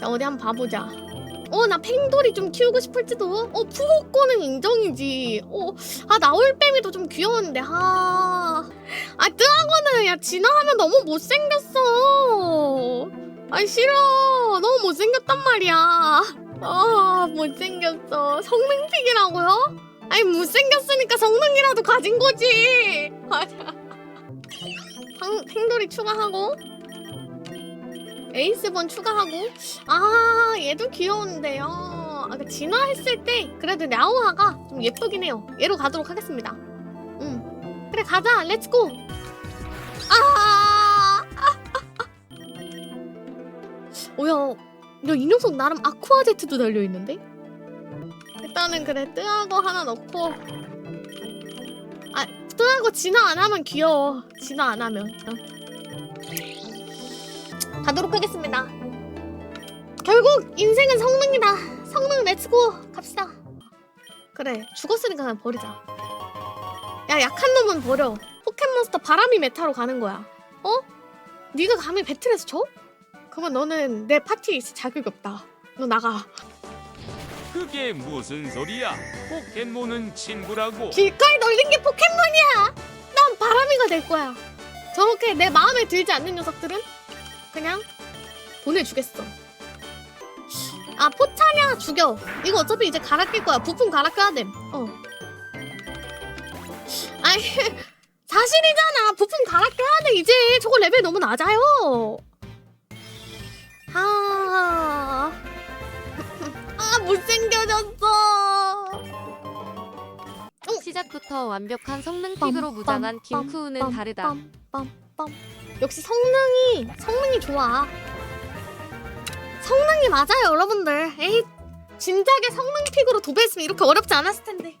자 어디 한번 봐보자. 어 나 팽돌이 좀 키우고 싶을지도. 어 푸호꼬는 인정이지. 어아 나올빼미도 좀 귀여운데 하. 아 뜨하거는 야 진화하면 너무 못생겼어. 아 싫어. 너무 못생겼단 말이야. 아 못생겼어. 성능픽이라고요? 아니 못생겼으니까 성능이라도 가진 거지. 맞아. 팽- 팽돌이 추가하고 에이스본 추가하고 아 얘도 귀여운데요. 아, 그 진화했을 때 그래도 야오하가 좀 예쁘긴 해요. 얘로 가도록 하겠습니다. 응. 그래 가자. 렛츠고. 아. 오야. 야, 이 녀석 나름 아쿠아 제트도 달려 있는데? 일단은 그래 뜨하고 하나 넣고 아 뜨하고 진화 안 하면 귀여워. 진화 안 하면. 어. 가도록 하겠습니다. 결국 인생은 성능이다. 성능 렛츠고 갑시다. 그래 죽었으니까 그냥 버리자. 야 약한 놈은 버려. 포켓몬스터 바람이 메타로 가는 거야. 어? 네가 감히 배틀에서 져? 그러면 너는 내 파티에 있을 자격이 없다. 너 나가. 그게 무슨 소리야? 포켓몬은 친구라고. 길거리 놀린 게 포켓몬이야. 난 바람이가 될 거야. 저렇게 내 마음에 들지 않는 녀석들은 그냥 보내주겠어. 아 포차냐 죽여. 이거 어차피 이제 갈아 낄 거야. 부품 갈아 껴야 됨. 어. 아니 사실이잖아. 부품 갈아 껴야 돼 이제. 저거 레벨 너무 낮아요. 아. 아 못생겨졌어. 시작부터 완벽한 성능 픽으로 무장한 김쿠우는 다르다. 빰 빰빰. 역시 성능이 성능이 좋아. 성능이 맞아요, 여러분들. 에이, 진작에 성능 픽으로 도배했으면 이렇게 어렵지 않았을 텐데.